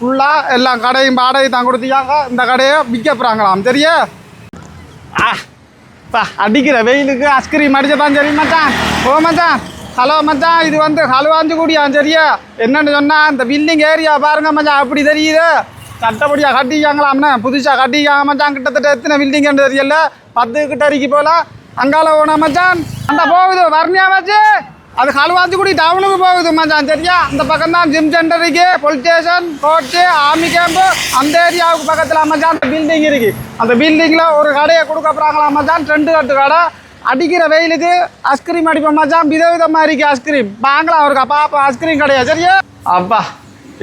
ஃபுல்லாக எல்லாம் கடையும் வாடகை தான் கொடுத்தியாங்க இந்த கடையை விற்க போகிறாங்களாம் சரியா ஆ பா அடிக்கிற வெயிலுக்கு ஐஸ்கிரீம் அடிச்சதான் சரி மச்சான். ஓ மச்சான். ஹலோ மச்சான் இது வந்து ஹலுவாஞ்சு குடியான் சரியா என்னென்னு சொன்னால் இந்த பில்டிங் ஏரியா பாருங்க மச்சான். அப்படி தெரியுது. சட்டப்படியாக கட்டிக்காங்களாம்ண்ணே புதுசாக கட்டிக்காங்க மச்சான். கிட்டத்தட்ட எத்தனை பில்டிங்னு தெரியல. பத்து கிட்ட அடிக்கி போகலாம். அங்கால ஓனா மச்சான். அந்த போகுது வர்ணியா வச்சு அது ஹலுவாஞ்சிக்குடி டவுனுக்கு போகுது மச்சான். சரியா அந்த பக்கம் தான் ஜிம் சென்டர் இருக்கு police station court army camp அந்த ஏரியாவுக்கு பக்கத்தில் மச்சான் அந்த பில்டிங் இருக்கு. அந்த பில்டிங்கில் ஒரு கடையை கொடுக்க போகிறாங்களா மச்சான்? ரெண்டு கட்டு கடை. அடிக்கிற வெயிலுக்கு ஐஸ்கிரீம் அடிப்போம் மச்சான். விதவிதமாக இருக்கு ஐஸ்கிரீம் வாங்கலாம் அவருக்கு பாப்பா ஐஸ்கிரீம் கடையா சரியா? அப்பா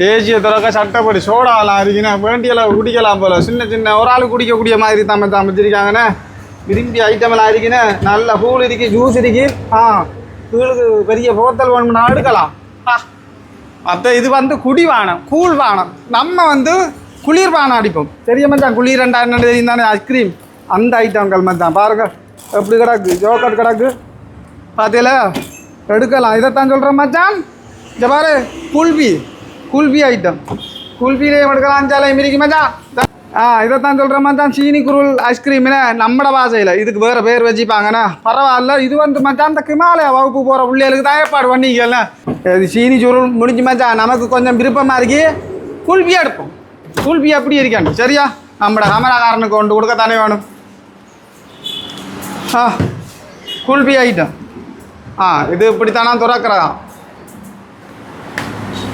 ஏசியை திறக்க சட்டப்படி சோடாலாம் இருக்குண்ணே. வேண்டியெல்லாம் குடிக்கலாம் போல. சின்ன சின்ன ஒரு ஆள் குடிக்கக்கூடிய மாதிரி தான் மச்சான் வச்சிருக்காங்கண்ணே. விரும்பி ஐட்டம் எல்லாம் இருக்குண்ணே. நல்ல பூல் இருக்கு ஜூஸ் இருக்கு. ஆ கீழுக்கு பெரிய போத்தல் வேணும்னா எடுக்கலாம் மற்ற இது வந்து குடி வானம் கூழ் வானம். நம்ம வந்து குளிர் பானம் அடிப்போம். தெரிய மச்சான் குளிர் ரெண்டாயிரம் தெரியும் தானே ஐஸ்கிரீம். அந்த ஐட்டங்கள் மச்சான் பாருங்க எப்படி கிடக்கு ஜோக்கட் கிடக்கு. பார்த்தீங்களா எடுக்கலாம். இதைத்தான் சொல்கிறேன் மச்சான். இந்த பாரு குல்பி குல்பி ஐட்டம். குல்பிலையும் எடுக்கலாம் சாலையும் இருக்கு மச்சான். ஆ இதைத்தான் சொல்கிற மாதிரி தான் சீனி குருள் ஐஸ்கிரீமில் நம்மட பாசையில் இதுக்கு வேறு பேர் வச்சுப்பாங்கண்ணா பரவாயில்ல இது வந்து மச்சான் அந்த கிமாலயா வகுப்பு போகிற பிள்ளைகளுக்கு தான் ஏற்பாடு பண்ணிக்கல இது சீனி சுருள் முடிஞ்சு மச்சான் நமக்கு கொஞ்சம் விருப்பமாக இருக்கு. குல்பியாக எடுப்போம். குல்பி அப்படி இருக்காண்டு சரியா? நம்மட கமராக்காரனுக்கு கொண்டு கொடுக்க தானே வேணும். ஆ குல்பி ஐட்டம் ஆ இது இப்படித்தானா துறக்கிறதா?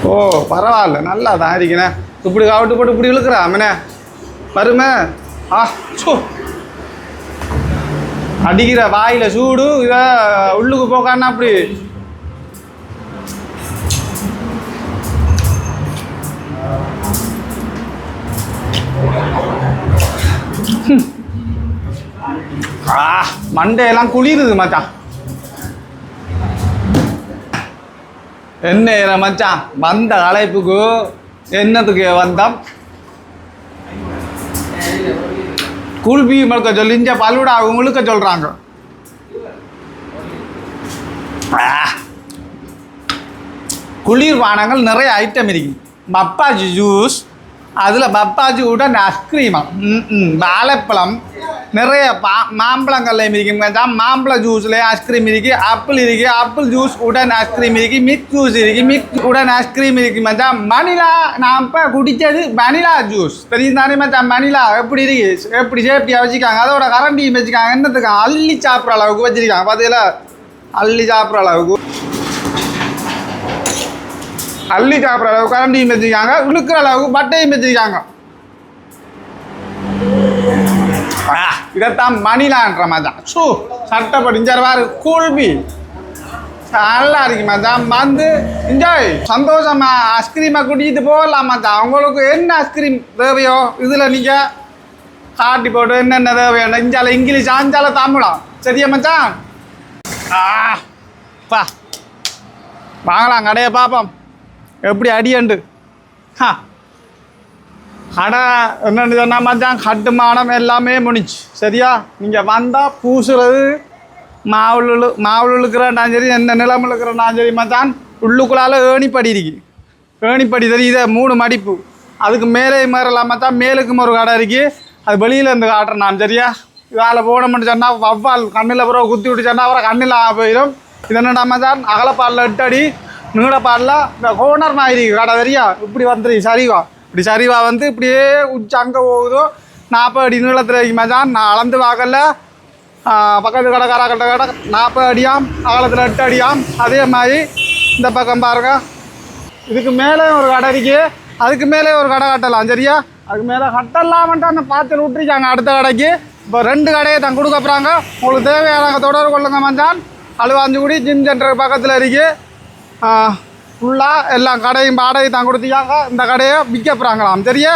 ஓ பரவாயில்ல நல்லா தான் இருக்கண்ணே இப்படி காவட்டு போட்டு இப்படி இழுக்கிறா அம்மனே வருமே ஆ சூ. அடிக்கிற வாயில சூடு இத உள்ளுக்கு போக்கான்னா அப்படி. ஆ மண்டையெல்லாம் குளிருது மச்சான். என்ன மச்சான்? வந்த அழைப்புக்கு என்னத்துக்கு வந்தோம்? குல்பி முழுக்க சொல்லி இங்க பல்லுடா முழுக்க சொல்றாங்க ஆ. குளிர் பானங்கள் நிறைய ஐட்டம் இருக்கு பப்பாஜி ஜூஸ் அதில் பப்பாஜி கூட ஐஸ்கிரீமா ம் ம் வாழைப்பழம். நிறைய பா மாம்பழங்கள்லையும் இருக்கு மச்சான் மாம்பழ ஜூஸில் ஐஸ்கிரீம் இருக்கு. ஆப்பிள் இருக்கு. ஆப்பிள் ஜூஸ் உடன் ஐஸ்கிரீம் இருக்கு. மிக் ஜூஸ் இருக்கு. மிக் உடன் ஐஸ்கிரீம் இருக்கு. மச்சான் மணிலா நான் இப்போ குடித்தது மணிலா ஜூஸ் தெரியும் தானே மச்சான்? மணிலா எப்படி இருக்கு? எப்படி சேஃப்டியாக வச்சுருக்காங்க அதோட கரண்டியும் வச்சுருக்காங்க என்னத்துக்கு? அள்ளி சாப்பிட்ற அளவுக்கு வச்சிருக்காங்க. பார்த்தீங்களா அள்ளி சாப்பிட்ற அளவுக்கு. அள்ளி சாப்பிட்ற அளவுக்கு கரண்டியும் வச்சுருக்காங்க இழுக்கிற அளவுக்கு பட்டையும் வச்சுருக்காங்க இதைத்தான் மணிலான்ற மச்சான் சூ சட்டப்படி இஞ்சாரு கூழ்பி நல்லா இருக்கு மச்சான் வந்து என்ஜாய் சந்தோஷமா ஐஸ்கிரீமை குடிக்கிட்டு போகலாம் மச்சான் உங்களுக்கு என்ன ஐஸ்கிரீம் தேவையோ இதில் நீங்கள் காட்டி போட்டு என்னென்ன தேவையோ இஞ்சால இங்கிலீஷ் ஆஞ்சால தமிழா சரியா மச்சான்? ஆ பா. வாங்கலாம் கடையை பார்ப்போம். எப்படி அடியண்டு? ஹா. கடை என்னென்னு சொன்னால் மச்சான்? கட்டுமானம் எல்லாமே முடிச்சு சரியா? நீங்கள் வந்தால் பூசுறது மாவுள் மாவுள் இழுக்கிறேன்டாம் சரி எந்த நிலம் இழுக்கிறேன்டாம் சரி மச்சான்? உள்ளுக்குள்ளால ஏணிப்படி இருக்கு. ஏணிப்படி தெரியுது மூணு மடிப்பு. அதுக்கு மேலே மேறலாம் மச்சான். மேலுக்கும் ஒரு கடை இருக்குது அது வெளியில் இருந்து காட்டுறேன் நான் சரியா? இதால் போனோம்னு சொன்னால் வவ்வால் கண்ணில் பிறகு குத்தி விட்டு சொன்னால் அப்புறம் கண்ணில் போயிடும். இது என்னடா மச்சான்? அகலப்பாலில் எட்டு அடி. நீளப்பாலில் இந்த கோனர் மாதிரி கடை தெரியா இப்படி வந்துரு சரிவா? இப்படி சரிவா வந்து இப்படியே உச்சி அங்கே போகுதோ? நாற்பது அடி நீளத்தில் இருக்கு மச்சான். நான் அளந்து பார்க்கல. பக்கத்து கடை கடை கடை கடை நாற்பது அடியாம் அகலத்தில் எட்டு அடியாம். அதே மாதிரி இந்த பக்கம் பாருங்க. இதுக்கு மேலே ஒரு கடை இருக்கு. அதுக்கு மேலே ஒரு கடை கட்டலாம் சரியா? அதுக்கு மேலே கட்டலாமன்ட்டு அந்த பார்த்து விட்டுருக்காங்க அடுத்த கடைக்கு. இப்போ ரெண்டு கடையை தான் கொடுக்க போகிறாங்க உங்களுக்கு தேவையான தொடர்பு கொள்ளுங்க மச்சான். அழுவாஞ்சிக்குடி ஜிம் சென்டர் பக்கத்தில் இருக்குது ஃபுல்லாக எல்லா கடையும் வாடகை தான் கொடுத்தியாங்க இந்த கடையை விற்க போகிறாங்களாம் சரியா